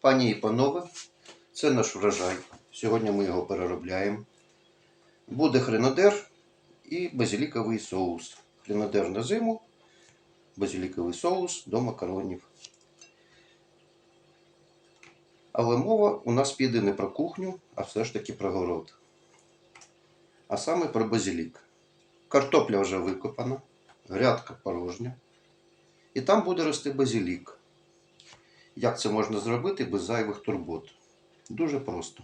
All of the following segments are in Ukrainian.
Пані і панове, це наш врожай. Сьогодні ми його переробляємо. Буде хренодер і базиліковий соус. Хренодер на зиму, базиліковий соус до макаронів. Але мова у нас піде не про кухню, а все ж таки про город. А саме про базилік. Картопля вже викопана, грядка порожня. І там буде рости базилік. Як це можна зробити без зайвих турбот? Дуже просто.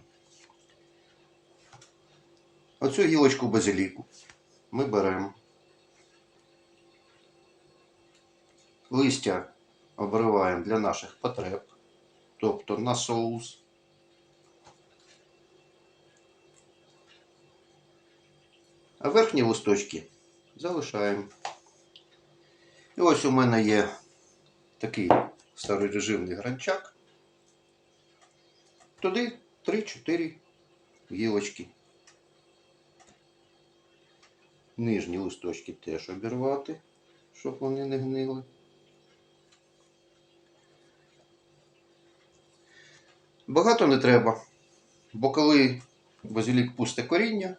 Оцю гілочку базиліку ми беремо. Листя обриваємо для наших потреб, тобто на соус. А верхні листочки залишаємо. І ось у мене є такий старорежимний гранчак. Туди 3-4 гілочки. Нижні листочки теж обірвати, щоб вони не гнили. Багато не треба, бо коли базилік пусте коріння,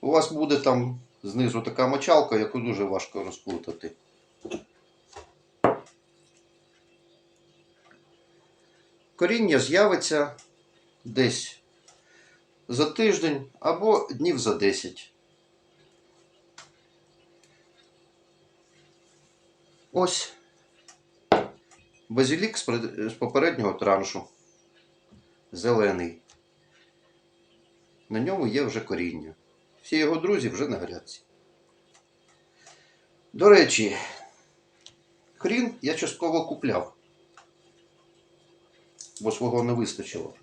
у вас буде там знизу така мочалка, яку дуже важко розплутати. Коріння з'явиться десь за тиждень або днів за 10. Ось базилік з попереднього траншу. Зелений. На ньому є вже коріння. Всі його друзі вже на грядці. До речі, хрін я частково купляв бо свого не вистачило.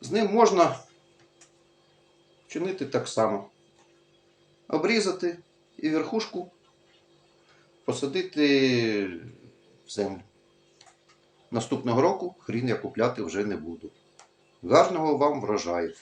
З ним можна чинити так само. Обрізати і верхушку посадити в землю. Наступного року хрін я купляти вже не буду. Гарного вам врожаю!